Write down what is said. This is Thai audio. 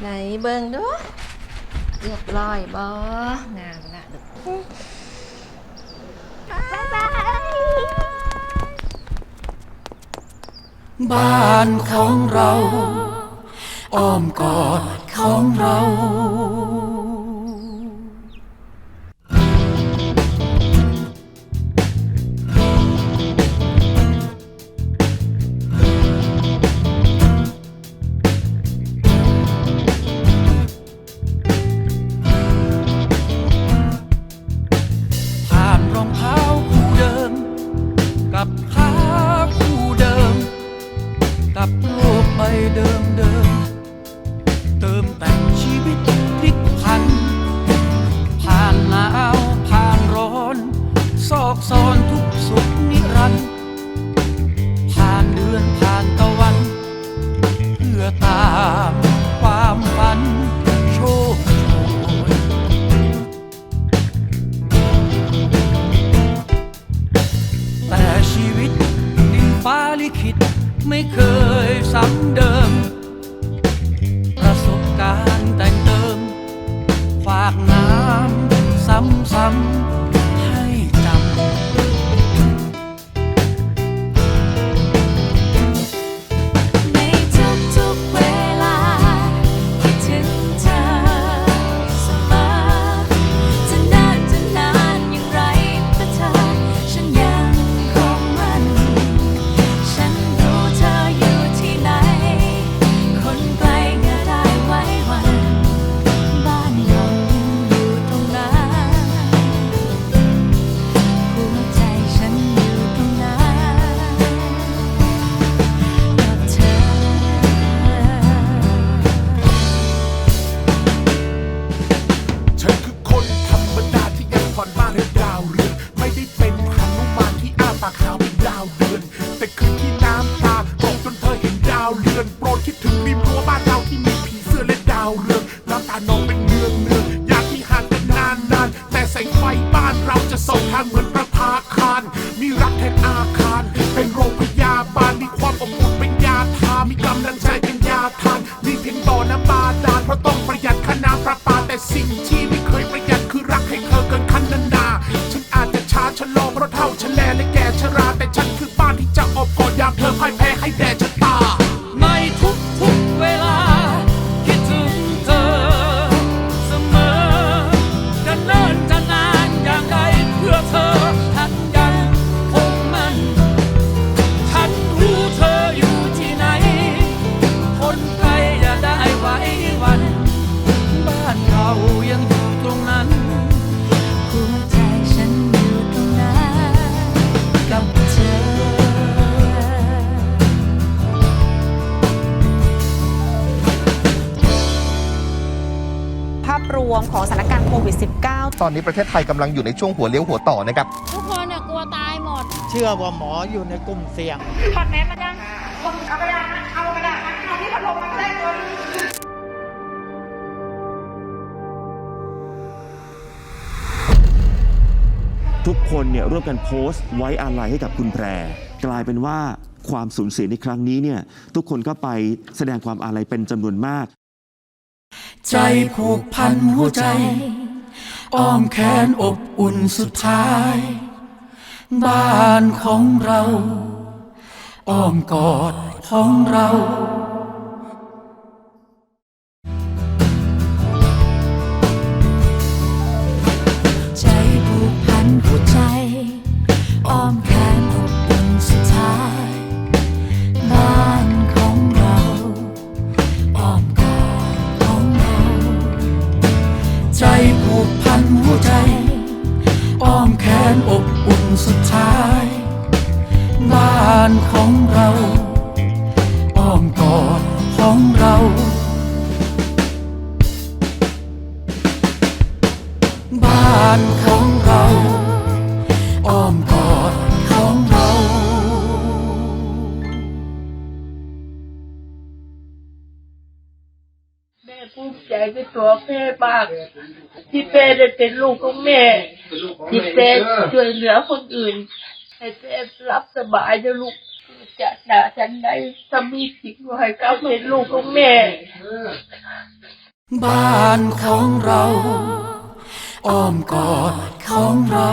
ไหนเบิ่งดูเรียบร้อยบ่งามละลูกบ้านของเรา อ้อมกอดของเรา ไปเดิมเดิม เติมแต่งชีวิตพลิกพัน ผ่านหนาวผ่านร้อน ซอกซอนทุกสุข มรั้วบ้านเราที่มีผีเสื้อและดาวเรืองน้ำตานองเป็นเนืองเนืองอยากที่ห่างกันนานนานแต่แสงไฟบ้านเราจะส่องทางเหมือน วมของสถานการณ์โควิด -19 ตอนนี้ประเทศไทยกำลังอยู่ในช่วงหัวเลี้ยวหัวต่อนะครับ ทุกคนอะกลัวตายหมด เชื่อว่าหมออยู่ในกลุ่มเสี่ยงทุกคนเนี่ยร่วมกันโพสต์ไว้อาลัยให้กับคุณแพร กลายเป็นว่าความสูญเสียในครั้งนี้เนี่ยทุกคนก็ไปแสดงความอาลัยเป็นจำนวนมาก ใจผูกพันหัวใจ อ้อมแขนอบอุ่นสุดท้าย บ้านของเรา อ้อมกอดของเราใจผูกพันหัวใจอ้อม นอบอุ่นสุดท้าย บ้านของเรา อ้อมกอดของเราบ้านของเรา ภูมิใจในตัวแม่มากที่แม่ได้เป็นลูกของแม่ที่แม่ช่วยเหลือคนอื่นให้แม่รับสบายนะลูกจะด่าฉันได้ถ้ามีจริงก็ให้เขาเป็นลูกของแม่ บ้านของเรา อ้อมกอดของเรา